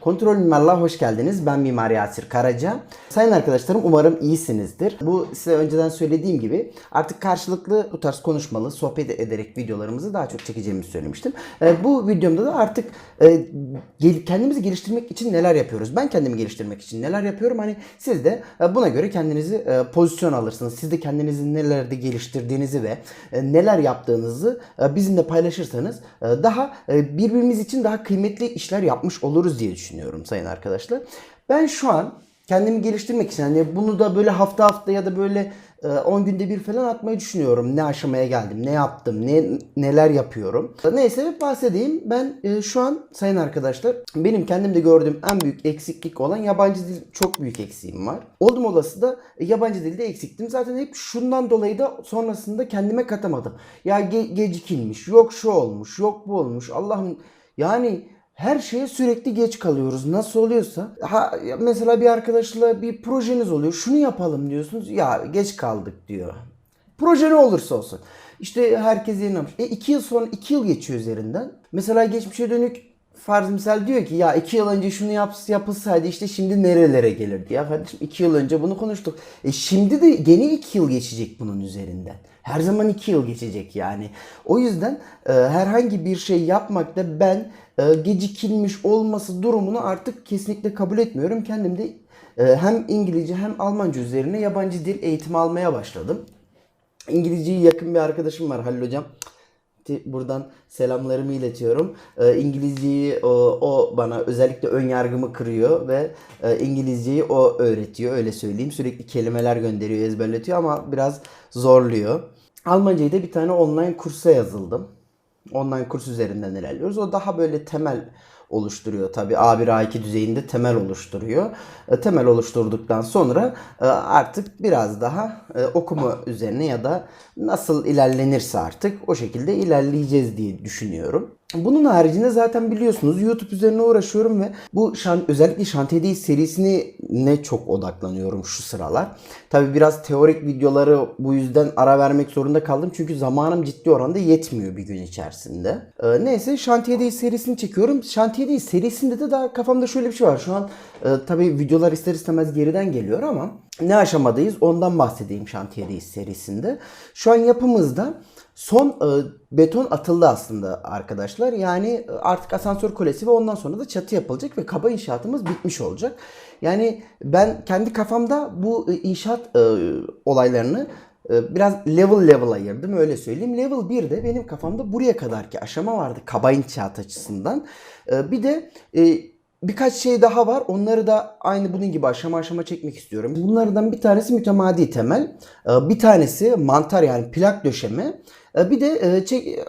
Kontrol Mimarlığa hoş geldiniz. Ben Mimar Yasir Karaca. Sayın arkadaşlarım umarım iyisinizdir. Bu size önceden söylediğim gibi artık karşılıklı bu tarz konuşmalı, sohbet ederek videolarımızı daha çok çekeceğimizi söylemiştim. Ee, bu videomda da artık e, kendimizi geliştirmek için neler yapıyoruz? Ben kendimi geliştirmek için neler yapıyorum? Hani siz de e, buna göre kendinizi e, pozisyon alırsınız. Siz de kendinizi nelerde geliştirdiğinizi ve e, neler yaptığınızı e, bizimle paylaşırsanız e, daha e, birbirimiz için daha kıymetli işler yapmış oluruz diye düşünüyorum sayın arkadaşlar. Ben şu an kendimi geliştirmek için hani bunu da böyle hafta hafta ya da böyle e, 10 günde bir falan atmayı düşünüyorum. Ne aşamaya geldim, ne yaptım, ne neler yapıyorum. Neyse bahsedeyim. Ben e, şu an sayın arkadaşlar benim kendimde gördüğüm en büyük eksiklik olan yabancı dil çok büyük eksiğim var. Oldum olası da e, yabancı dilde eksiktim. Zaten hep şundan dolayı da sonrasında kendime katamadım. Ya ge- gecikilmiş, yok şu olmuş, yok bu olmuş. Allah'ım yani her şeye sürekli geç kalıyoruz. Nasıl oluyorsa. Ha, mesela bir arkadaşla bir projeniz oluyor. Şunu yapalım diyorsunuz. Ya geç kaldık diyor. Proje ne olursa olsun. İşte herkes yayınlamış. E iki yıl sonra iki yıl geçiyor üzerinden. Mesela geçmişe dönük farz misal diyor ki ya iki yıl önce şunu yap, yapılsaydı işte şimdi nerelere gelirdi. Ya kardeşim iki yıl önce bunu konuştuk. E şimdi de gene iki yıl geçecek bunun üzerinden. Her zaman iki yıl geçecek yani. O yüzden e, herhangi bir şey yapmakta ben e, gecikilmiş olması durumunu artık kesinlikle kabul etmiyorum. Kendim de e, hem İngilizce hem Almanca üzerine yabancı dil eğitimi almaya başladım. İngilizceyi yakın bir arkadaşım var Halil Hocam. Ti- Buradan selamlarımı iletiyorum. Ee, İngilizceyi o, o bana özellikle ön yargımı kırıyor ve e, İngilizceyi o öğretiyor öyle söyleyeyim. Sürekli kelimeler gönderiyor, ezberletiyor ama biraz zorluyor. Almancayı da bir tane online kursa yazıldım. Online kurs üzerinden ilerliyoruz. O daha böyle temel oluşturuyor tabi A1 A2 düzeyinde temel oluşturuyor. E, temel oluşturduktan sonra e, artık biraz daha e, okuma üzerine ya da nasıl ilerlenirse artık o şekilde ilerleyeceğiz diye düşünüyorum. Bunun haricinde zaten biliyorsunuz YouTube üzerine uğraşıyorum ve bu şan, özellikle Şantiyedeyiz serisine ne çok odaklanıyorum şu sıralar. Tabi biraz teorik videoları bu yüzden ara vermek zorunda kaldım. Çünkü zamanım ciddi oranda yetmiyor bir gün içerisinde. Ee, neyse Şantiyedeyiz serisini çekiyorum. Şantiyedeyiz serisinde de daha kafamda şöyle bir şey var. Şu an e, tabi videolar ister istemez geriden geliyor ama ne aşamadayız ondan bahsedeyim Şantiyedeyiz serisinde. Şu an yapımızda Son e, beton atıldı aslında arkadaşlar. Yani e, artık asansör kulesi ve ondan sonra da çatı yapılacak ve kaba inşaatımız bitmiş olacak. Yani ben kendi kafamda bu e, inşaat e, olaylarını e, biraz level level ayırdım öyle söyleyeyim. Level 1'de benim kafamda buraya kadarki aşama vardı kaba inşaat açısından. Bir de Birkaç şey daha var. Onları da aynı bunun gibi aşama aşama çekmek istiyorum. Bunlardan bir tanesi mütemadi temel. Ee, Bir tanesi mantar yani plak döşeme. Ee, Bir de e, çek, e,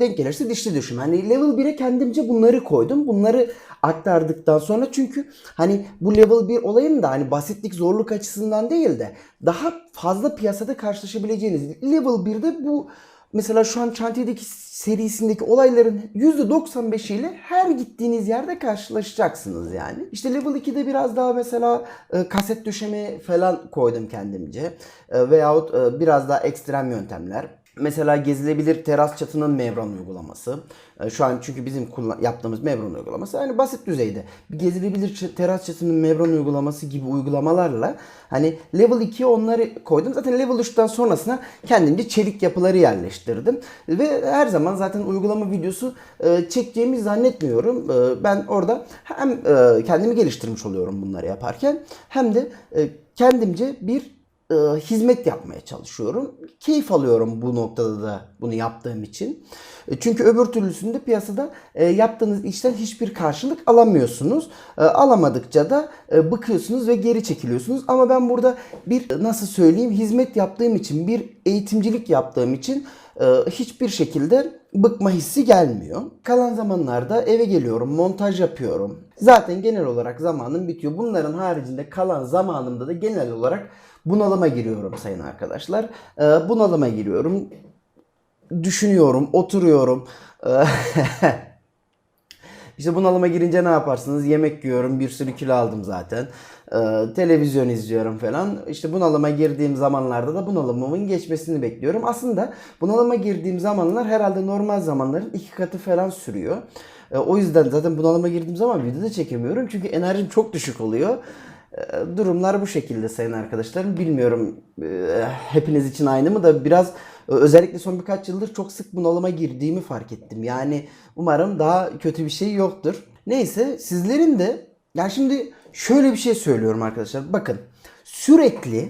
denk gelirse dişli döşeme. Hani level 1'e kendimce bunları koydum. Bunları aktardıktan sonra çünkü hani bu level 1 olayın da hani basitlik zorluk açısından değil de daha fazla piyasada karşılaşabileceğiniz level 1'de bu Mesela şu an Şantiye'deki serisindeki olayların %95'iyle her gittiğiniz yerde karşılaşacaksınız yani. İşte Level 2'de biraz daha mesela e, kaset döşeme falan koydum kendimce. E, veyahut e, biraz daha ekstrem yöntemler. Mesela gezilebilir teras çatının Mevron uygulaması. E, Şu an çünkü bizim kullan- yaptığımız Mevron uygulaması hani basit düzeyde. Gezilebilir teras çatının Mevron uygulaması gibi uygulamalarla hani level 2'ye onları koydum. Zaten level 3'ten sonrasına kendimce çelik yapıları yerleştirdim. Ve her zaman zaten uygulama videosu e, çekeceğimi zannetmiyorum. E, Ben orada hem e, kendimi geliştirmiş oluyorum bunları yaparken hem de kendimce bir e, hizmet yapmaya çalışıyorum. Keyif alıyorum bu noktada da bunu yaptığım için. E, çünkü öbür türlüsünde piyasada e, yaptığınız işten hiçbir karşılık alamıyorsunuz. E, alamadıkça da e, bıkıyorsunuz ve geri çekiliyorsunuz. Ama ben burada bir nasıl söyleyeyim hizmet yaptığım için, bir eğitimcilik yaptığım için e, hiçbir şekilde bıkma hissi gelmiyor. Kalan zamanlarda eve geliyorum, montaj yapıyorum. Zaten genel olarak zamanım bitiyor. Bunların haricinde kalan zamanımda da genel olarak bunalıma giriyorum sayın arkadaşlar. Ee, bunalıma giriyorum. Düşünüyorum, oturuyorum. Ee, İşte bunalıma girince ne yaparsınız? Yemek yiyorum, bir sürü kilo aldım zaten. Ee, televizyon izliyorum falan. İşte bunalıma girdiğim zamanlarda da bunalımımın geçmesini bekliyorum. Aslında bunalıma girdiğim zamanlar herhalde normal zamanların iki katı falan sürüyor. E, o yüzden zaten bunalıma girdiğim zaman video da çekemiyorum. Çünkü enerjim çok düşük oluyor. E, durumlar bu şekilde sayın arkadaşlarım. Bilmiyorum e, hepiniz için aynı mı da biraz e, özellikle son birkaç yıldır çok sık bunalıma girdiğimi fark ettim. Yani umarım daha kötü bir şey yoktur. Neyse sizlerin de yani şimdi şöyle bir şey söylüyorum arkadaşlar. Bakın sürekli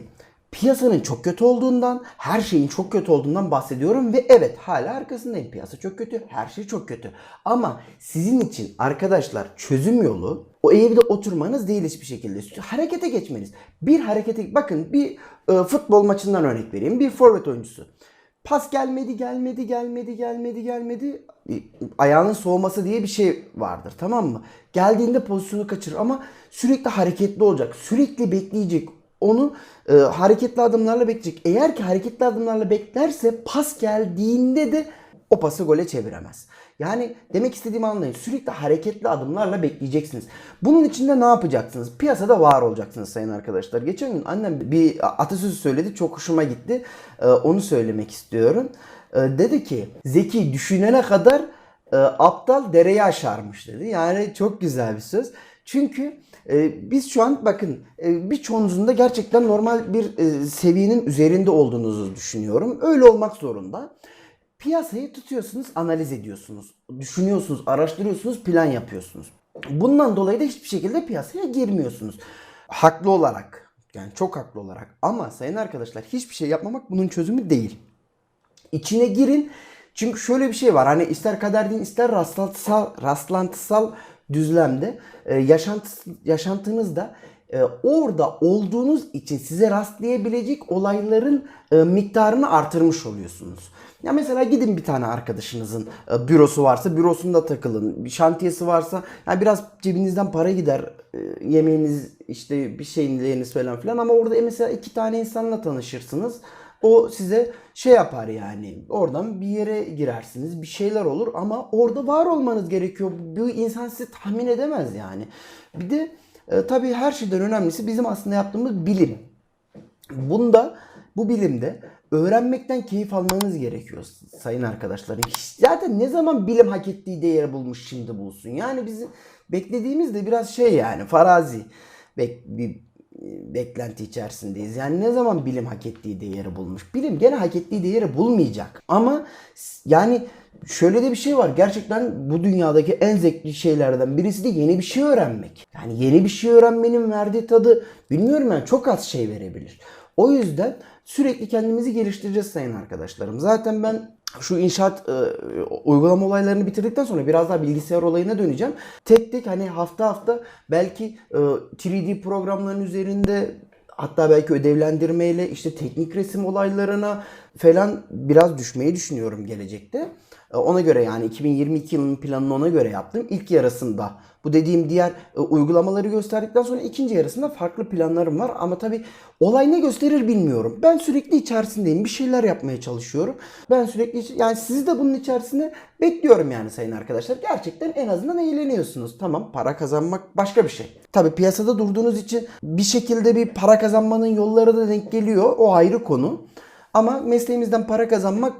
piyasanın çok kötü olduğundan, her şeyin çok kötü olduğundan bahsediyorum ve evet hala arkasındayım. Piyasa çok kötü, her şey çok kötü. Ama sizin için arkadaşlar çözüm yolu o evde oturmanız değil hiçbir şekilde. Harekete geçmeniz. Bir harekete bakın bir e, futbol maçından örnek vereyim. Bir forvet oyuncusu. Pas gelmedi, gelmedi, gelmedi, gelmedi, gelmedi. E, Ayağının soğuması diye bir şey vardır tamam mı? Geldiğinde pozisyonu kaçırır ama sürekli hareketli olacak. Sürekli bekleyecek. Onu e, hareketli adımlarla bekleyecek. Eğer ki hareketli adımlarla beklerse pas geldiğinde de o pası gole çeviremez. Yani demek istediğimi anlayın. Sürekli hareketli adımlarla bekleyeceksiniz. Bunun için de ne yapacaksınız? Piyasada var olacaksınız sayın arkadaşlar. Geçen gün annem bir atasözü söyledi. Çok hoşuma gitti. Ee, onu söylemek istiyorum. Ee, dedi ki zeki düşünene kadar e, aptal dereyi aşarmış dedi. Yani çok güzel bir söz. Çünkü e, biz şu an bakın e, birçoğunuzun da gerçekten normal bir e, seviyenin üzerinde olduğunuzu düşünüyorum. Öyle olmak zorunda. Piyasayı tutuyorsunuz, analiz ediyorsunuz, düşünüyorsunuz, araştırıyorsunuz, plan yapıyorsunuz. Bundan dolayı da hiçbir şekilde piyasaya girmiyorsunuz. Haklı olarak, yani çok haklı olarak. Ama sayın arkadaşlar hiçbir şey yapmamak bunun çözümü değil. İçine girin. Çünkü şöyle bir şey var. Hani ister kader deyin ister rastlantısal, rastlantısal düzlemde e, yaşantı, yaşantınızda e, orada olduğunuz için size rastlayabilecek olayların e, miktarını artırmış oluyorsunuz. Ya mesela gidin bir tane arkadaşınızın e, bürosu varsa bürosunda takılın. Bir şantiyesi varsa yani biraz cebinizden para gider. E, yemeğiniz işte bir şeyiniz falan filan ama orada mesela iki tane insanla tanışırsınız. O size şey yapar yani. Oradan bir yere girersiniz. Bir şeyler olur ama orada var olmanız gerekiyor. Bu insan sizi tahmin edemez yani. Bir de e, tabii her şeyden önemlisi bizim aslında yaptığımız bilim. Bunda bu bilimde öğrenmekten keyif almanız gerekiyor sayın arkadaşlarım. Zaten ne zaman bilim hak ettiği değeri bulmuş şimdi bulsun. Yani bizim beklediğimiz de biraz şey yani farazi bek, bir beklenti içerisindeyiz. Yani ne zaman bilim hak ettiği değeri bulmuş? Bilim gene hak ettiği değeri bulmayacak. Ama yani şöyle de bir şey var. Gerçekten bu dünyadaki en zevkli şeylerden birisi de yeni bir şey öğrenmek. Yani yeni bir şey öğrenmenin verdiği tadı bilmiyorum yani çok az şey verebilir. O yüzden sürekli kendimizi geliştireceğiz sayın arkadaşlarım. Zaten ben şu inşaat e, uygulama olaylarını bitirdikten sonra biraz daha bilgisayar olayına döneceğim. Tek tek hani hafta hafta belki e, 3D programların üzerinde hatta belki ödevlendirmeyle işte teknik resim olaylarına falan biraz düşmeyi düşünüyorum gelecekte. E, Ona göre yani 2022 yılının planını ona göre yaptım. İlk yarısında bu dediğim diğer e, uygulamaları gösterdikten sonra ikinci yarısında farklı planlarım var. Ama tabii olay ne gösterir bilmiyorum. Ben sürekli içerisindeyim. Bir şeyler yapmaya çalışıyorum. Ben sürekli yani sizi de bunun içerisinde bekliyorum yani sayın arkadaşlar. Gerçekten en azından eğleniyorsunuz. Tamam para kazanmak başka bir şey. Tabii piyasada durduğunuz için bir şekilde bir para kazanmanın yolları da denk geliyor. O ayrı konu. Ama mesleğimizden para kazanmak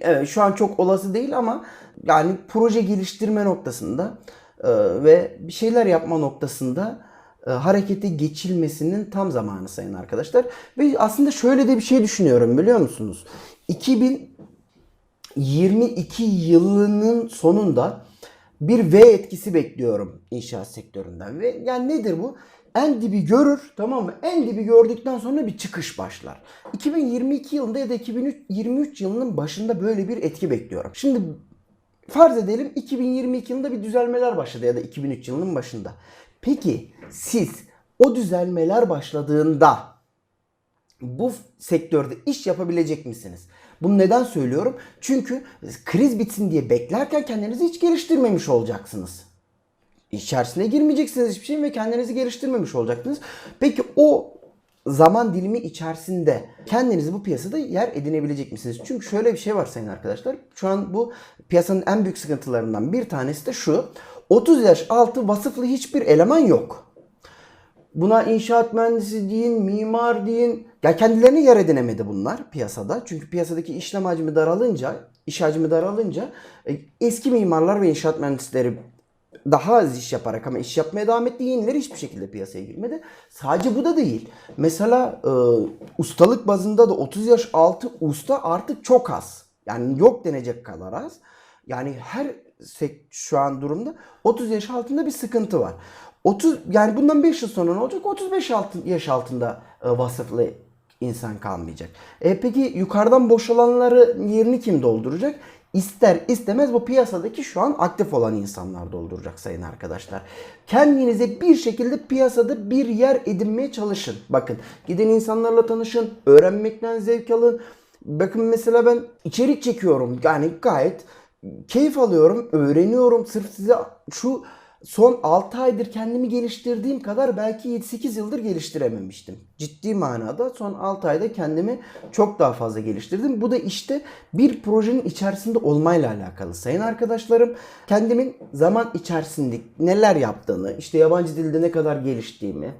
Evet şu an çok olası değil ama yani proje geliştirme noktasında e, ve bir şeyler yapma noktasında e, harekete geçilmesinin tam zamanı sayın arkadaşlar. Ve aslında şöyle de bir şey düşünüyorum biliyor musunuz? 2022 yılının sonunda bir V etkisi bekliyorum inşaat sektöründen. Ve yani nedir bu? En dibi görür tamam mı? En dibi gördükten sonra bir çıkış başlar. 2022 yılında ya da 2023 yılının başında böyle bir etki bekliyorum. Şimdi farz edelim 2022 yılında bir düzelmeler başladı ya da 2003 yılının başında. Peki siz o düzelmeler başladığında bu sektörde iş yapabilecek misiniz? Bunu neden söylüyorum? Çünkü kriz bitsin diye beklerken kendinizi hiç geliştirmemiş olacaksınız. İçerisine girmeyeceksiniz hiçbir şeyin ve kendinizi geliştirmemiş olacaksınız. Peki o zaman dilimi içerisinde kendinizi bu piyasada yer edinebilecek misiniz? Çünkü şöyle bir şey var sayın arkadaşlar. Şu an bu piyasanın en büyük sıkıntılarından bir tanesi de şu. 30 yaş altı vasıflı hiçbir eleman yok. Buna inşaat mühendisi deyin, mimar deyin, Ya kendilerine yer edinemedi bunlar piyasada. Çünkü piyasadaki işlem hacmi daralınca, iş hacmi daralınca e, eski mimarlar ve inşaat mühendisleri daha az iş yaparak ama iş yapmaya devam etti. Yenileri hiçbir şekilde piyasaya girmedi. Sadece bu da değil. Mesela e, ustalık bazında da 30 yaş altı usta artık çok az. Yani yok denecek kadar az. Yani her şu an durumda 30 yaş altında bir sıkıntı var. 30 yani bundan 5 yıl sonra ne olacak? 35 altı, yaş altında e, vasıflı insan kalmayacak. E peki yukarıdan boşalanları yerini kim dolduracak? İster istemez bu piyasadaki şu an aktif olan insanlar dolduracak sayın arkadaşlar. Kendinize bir şekilde piyasada bir yer edinmeye çalışın. Bakın giden insanlarla tanışın, öğrenmekten zevk alın. Bakın mesela ben içerik çekiyorum. Yani gayet keyif alıyorum, öğreniyorum. Sırf size şu son 6 aydır kendimi geliştirdiğim kadar belki 7-8 yıldır geliştirememiştim. Ciddi manada son 6 ayda kendimi çok daha fazla geliştirdim. Bu da işte bir projenin içerisinde olmayla alakalı. Sayın arkadaşlarım kendimin zaman içerisinde neler yaptığını, işte yabancı dilde ne kadar geliştiğimi,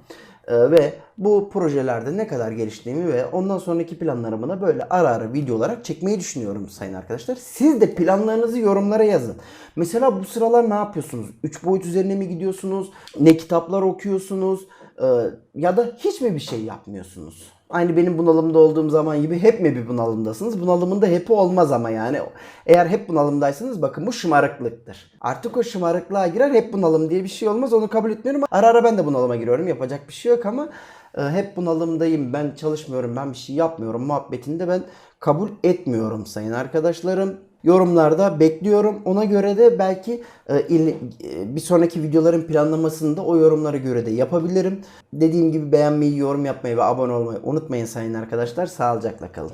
ve bu projelerde ne kadar geliştiğimi ve ondan sonraki planlarımı da böyle ara ara video olarak çekmeyi düşünüyorum sayın arkadaşlar. Siz de planlarınızı yorumlara yazın. Mesela bu sıralar ne yapıyorsunuz? 3 boyut üzerine mi gidiyorsunuz? Ne kitaplar okuyorsunuz? Ee, ya da hiç mi bir şey yapmıyorsunuz? Aynı benim bunalımda olduğum zaman gibi hep mi bir bunalımdasınız? Bunalımın da hep olmaz ama yani. Eğer hep bunalımdaysanız bakın bu şımarıklıktır. Artık o şımarıklığa girer hep bunalım diye bir şey olmaz. Onu kabul etmiyorum. Ara ara ben de bunalıma giriyorum. Yapacak bir şey yok ama e, hep bunalımdayım. Ben çalışmıyorum. Ben bir şey yapmıyorum. Muhabbetinde ben kabul etmiyorum sayın arkadaşlarım. Yorumlarda bekliyorum. Ona göre de belki e, e, bir sonraki videoların planlamasını da o yorumlara göre de yapabilirim. Dediğim gibi beğenmeyi, yorum yapmayı ve abone olmayı unutmayın sayın arkadaşlar. Sağlıcakla kalın.